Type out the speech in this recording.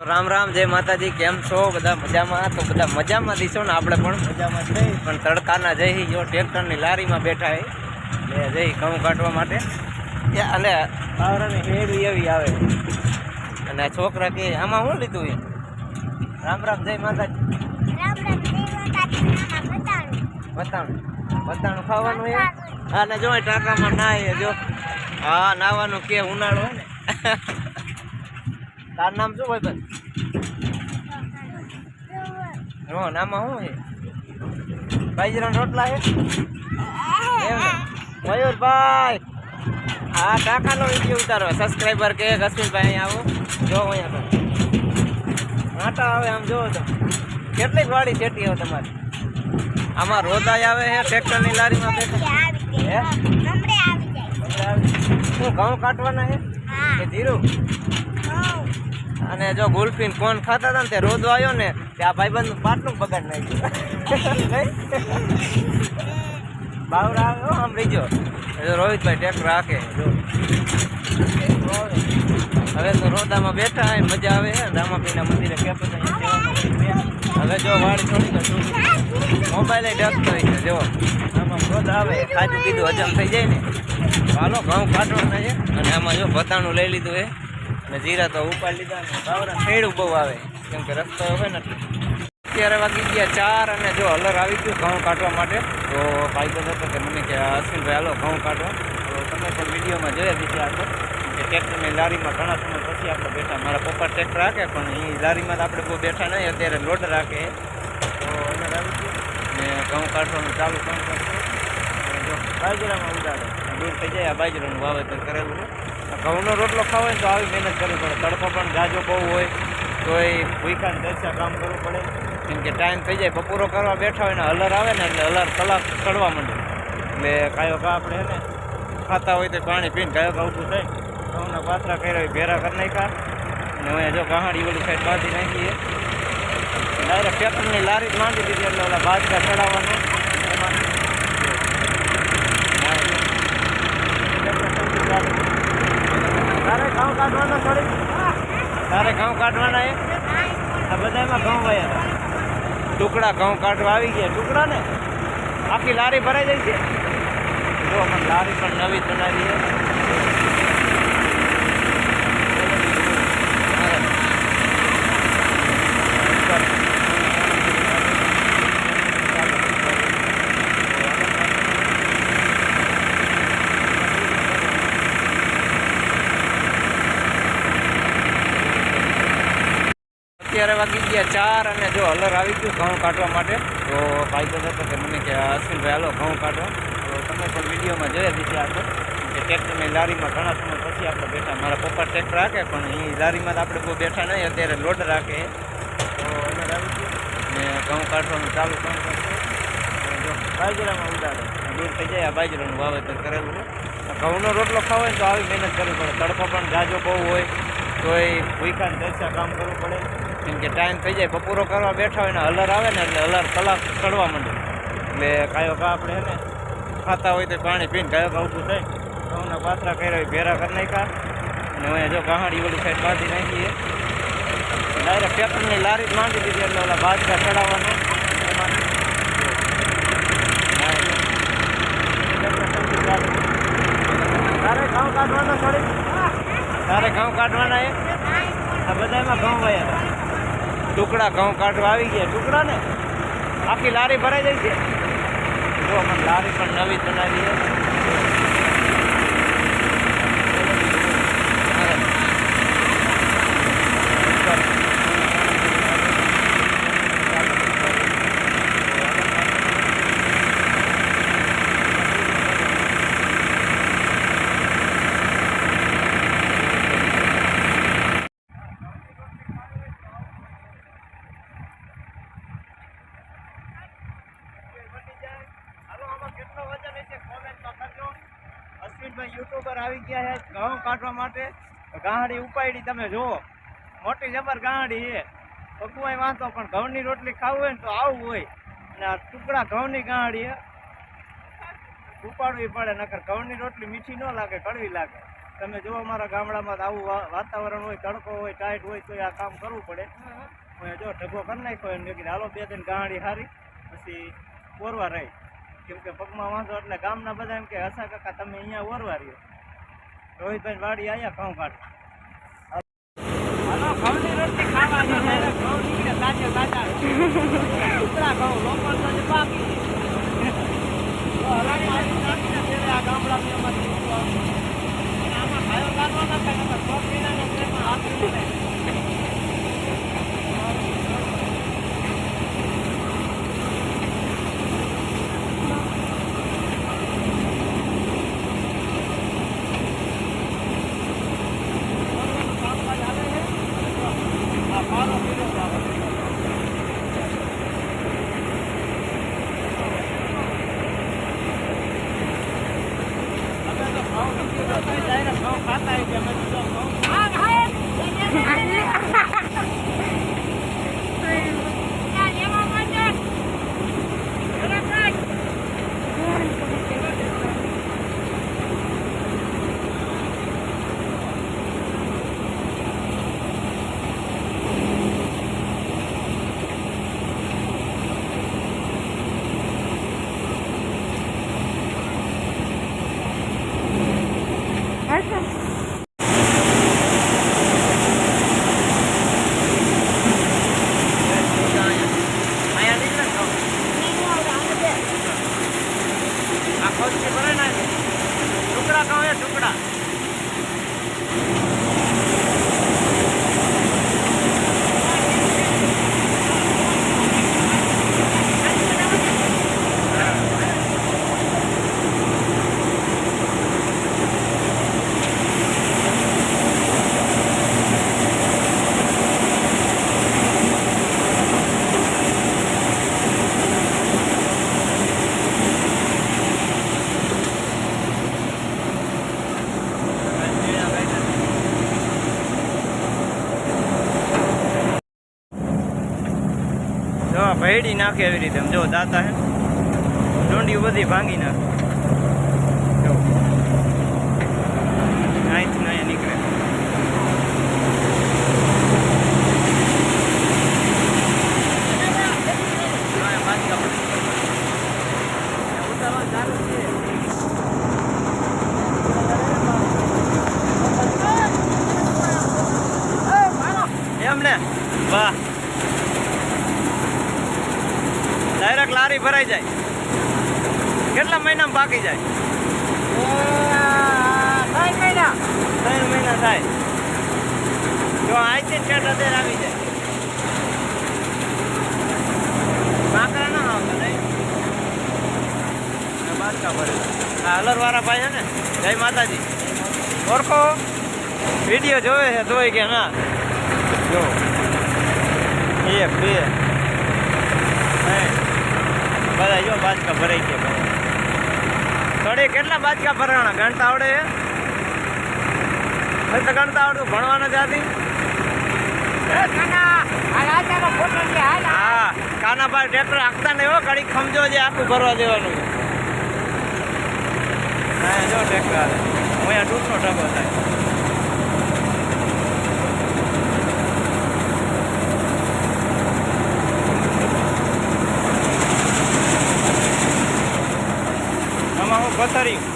રામ રામ જય માતાજી કેમ છો? બધા મજામાં? તો બધા મજામાં દીશો ને આપણે પણ? મજામાં છે. પણ તડકાના જઈ જો ટ્રેક્ટરની લારીમાં બેઠા હે. એટલે જઈ ઘઉં કાઢવા માટે. એ અને પાવરાની હેડી એવી આવે. અને છોકરા કે આમાં શું લીધું એ? રામ રામ જય માતાજી. રામ રામ દેવતા નાના બતાડું બતાણું બતાણું ખાવાનું એ? હા ને જો એ ટાંકામાં નાય જો. હા નાવાનું કે ઉનાળો ને. તાર નામ શું હોય ભાઈ હો નામાં શું છે? બાજરાના રોટલા છે? એમ મયુરભાઈ હા કાકાનો વીડિયો ઉતારો. સબસ્ક્રાઈબર કે અશ્વિનભાઈ અહીંયા આવો. જો અહીંયા તો. આટા આવે આમ જોવો તો. કેટલીક વાડી છેટી આવે તમારી? આમાં રોદાઈ આવે છે ટ્રેક્ટરની લારીમાં બેઠા જાય. શું ઘઉં કાઢવાના છે? હા. કે ધીરું. અને જો ગુલ્ફીન કોણ ખાતા હતા ને તે રોદો આવ્યો ને તે આ ભાઈબંધનું પાટલું બગાડ નાખ્યું. બાવરા આવ્યો, આમ બીજો જો રોહિતભાઈ ટેક રાખે હવે તો રોદામાં બેઠા હોય મજા આવે છે રામાપીના મંદિરે કેપો હવે જો વાળ છોડી તો મોબાઈલે ડકતો થઈ છે, જો. આમાં રોદ આવે, ખાધું કીધું હજમ થઈ જાય ને. હાલો, ઘઉં કાઢવાના છે. અને આમાં જો ભતાણું લઈ લીધું છે અને જીરા તો ઉપાડી લીધા ને બાવરા ખેડું બહુ આવે. કેમ કે રસ્તો હોય ને અત્યારે વાગી ગયા ચાર અને જો હલર આવી ગયું ઘઉં કાઢવા માટે. તો ભાઈ બધો હતો કે મને કે અશ્વિનભાઈ હાલો, ઘઉં કાઢવા તો તમે પણ વિડીયોમાં જોયા દીધી આપણે કે ટ્રેક્ટરની લારીમાં ઘણા સમય પછી આપણે બેઠા. મારા પપ્પા ટ્રેક્ટર રાખે, પણ એ લારીમાં તો આપણે બહુ બેઠા નહીં. અત્યારે લોડ રાખે. તો હલર આવી ગયું. ને ઘઉં કાઢવાનું ચાલુ કામ કરશે. બાજરામાં ઉડાડે દૂર થઈ જાય આ બાજરાનું વાવેતર કરેલું. ઘઉંનો રોટલો ખાવો હોય તો આવી મહેનત કરવી પડે. તડકો પણ ગાજો બહુ હોય, તો એ ભૂખાને દર્શા કામ કરવું પડે. કેમ કે ટાઈમ થઈ જાય, બપોરો કરવા બેઠા હોય ને હલર આવે ને એટલે હલર કલાક ચડવા માંડે. એટલે કાયો કા આપણે ને ખાતા હોય તો પાણી પીને કાયો કા ઊભું થાય. ઘઉંના પાથરા કર્યા હોય, ભેરા કરી નાખ્યા. ને હવે જો ગાહાડી ઓલી સાઈડ બાંધી નાખીએ ડાયરેક્ટ ટ્રેક્ટરની લારી જ માંડી દીધી એટલે ઓલા બાજકા ચડાવવાનું. એમાં તારે ઘઉં કાઢવાના થોડી? તારે ઘઉં કાઢવાના એ? આ બધામાં ઘઉં વયા ટુકડા ઘઉં કાઢવા આવી ગયા. ટુકડા ને આખી લારી ભરાઈ જાય છે. જો અમે લારી પણ નવી બનાવી છે. અત્યારે વાગી ગયા, ચાર અને જો હલર આવી ગયું ઘઉં કાઢવા માટે, તો ભાઈ તો હતો કે મને કે, અશ્વિનભાઈ, હાલો, ઘઉં કાઢવા તો તમે પણ વિડીયોમાં જોયા દીધી આપણે કે ટ્રેક્ટરની લારીમાં ઘણા સમય પછી આપણે બેઠા, મારા પપ્પા ટ્રેક્ટર રાખે પણ એ લારીમાં આપણે બહુ બેઠા નહીં, અત્યારે લોડ રાખે તો હલર આવી ગયું ને ઘઉં કાઢવાનું ચાલુ જો બાજરામાં ઉડાડે. દૂર થઈ જાય, આ બાજરાનું વાવેતર કરેલું ઘઉંનો રોટલો ખાવો હોય તો આવી મહેનત કરવી પડે. તડકો પણ જાજો બહુ હોય, તો એ ભૂખાને દર્શા કામ કરવું પડે. કેમ કે ટાઈમ થઈ જાય, બપોરો કરવા બેઠા હોય ને અલર આવે ને એટલે અલર કલાક ચડવા માંડે. એટલે કાયો કા આપણે ને, ખાતા હોય તો પાણી પીને કાયો કા ઊભું થાય. ઘઉંના પાથરા કર્યા હોય, ભેરા કરી નાખ્યા. અને અહીંયા જો ગાહાડી ઓલી સાઈડ બાંધી નાખીએ ડાયરેક્ટ પેપરની લારી જ માંડી દીધી એટલે ઓલા બાજકા ચડાવવાનું. તારે ઘઉં કાઢવાના તારે ઘઉં કાઢવાના એ? આ બધામાં ઘઉં વયા. ટુકડા ઘઉં કાઢવા આવી ગયા. ટુકડા ને આખી લારી ભરાઈ જાય છે. જો અમે લારી પણ નવી જ બનાવી છે અશ્વિનભાઈ યુટ્યુબર આવી ગયા છે, ઘઉં કાઢવા માટે. ગાંડી ઉપાડી, તમે જુઓ. મોટી જબર ગાંડી છે. પકવાય વાંધો, પણ ઘઉંની રોટલી ખાવું હોય ને તો આવું હોય. અને આ ટુકડા ઘઉંની ગાંડી ઉપાડવી પડે, નકર ઘઉંની રોટલી મીઠી ન લાગે, કડવી લાગે. તમે જુઓ મારા ગામડામાં આવું વાતાવરણ હોય, તડકો હોય, ટાઈટ હોય, તો આ કામ કરવું પડે. જો ઢગો કરી નાખ્યો એમ કીધું, હાલો, બે ત્રણ ગાંડી હારી, પછી ઓરવા રહી. કેમ કે પગમાં વાંધો એટલે ગામના બધા એમ કે હસા કાકા, તમે અહીંયા ઓરવા રહ્યો. રોહિતભાઈ વાડી આયા ઘઉં કાઢવા પ્રેમ ઘઉંની રોટલી ખાવાની છે એટલે ઘઉં નીકળે તાજે તાજા ઉતરા ઘઉં લોકલ તો જે બાકી તો હરાણી આવી નાખીને ત્યારે આ ગામડાની અમારી વસ્તુ આવશે. અને આમાં ભાઈઓ લાગવાના થાય નકર પગ વિનાનો પ્રેમમાં હાથ નહીં થાય. કામકાજ હાલે છે? આ પારો પીરો છે આ બધો. અમે તો ઘઉં નથી ખાતા, direct ઘઉં ખાતા હોય કે અમે તો જો ઘઉં અહીંયા નીકળે ને ઘઉં. આ ખોચી ભરે ને ટુકડા કહો એ ટુકડા જો ભેડી નાખે એવી રીતે. જો દાતા હે ડોંડી બધી ભાંગી નાખે જો અહીંથી ને અહીંયા નીકળે હા, બાજકા પડી. ઉતારવાનું ચાલુ છે એમ ને વાહ ડાયરેક્ટ લારી ભરાઈ જાય. કેટલા મહિનામાં પાકી જાય? ત્રણ મહિના મહિના થાય. જો અહીંથી ઠેઠ હજાર આવી જાય. કાંકરા ના આવતા નહીં આ હલરવાળા ભાઈ ને, જય માતાજી. ઓળખો? વીડિયો જોવે છે તોય કે ના. જો. એક બે. બધા જો બાજકા ભરાઈ ગયા થોડે કેટલા બાજકા ભરાણા? ગણતા આવડે છે તો ગણતા આવડતું ભણવાના જાતી હા કાનાભાઈ ટ્રેક્ટર હાંકતા નહીં હો ઘડી ખમજો જે આખું ભરવા દેવાનું. હા જો ટ્રેક્ટર હું અહીંયા ટૂંકનો ટકો થાય. પથારી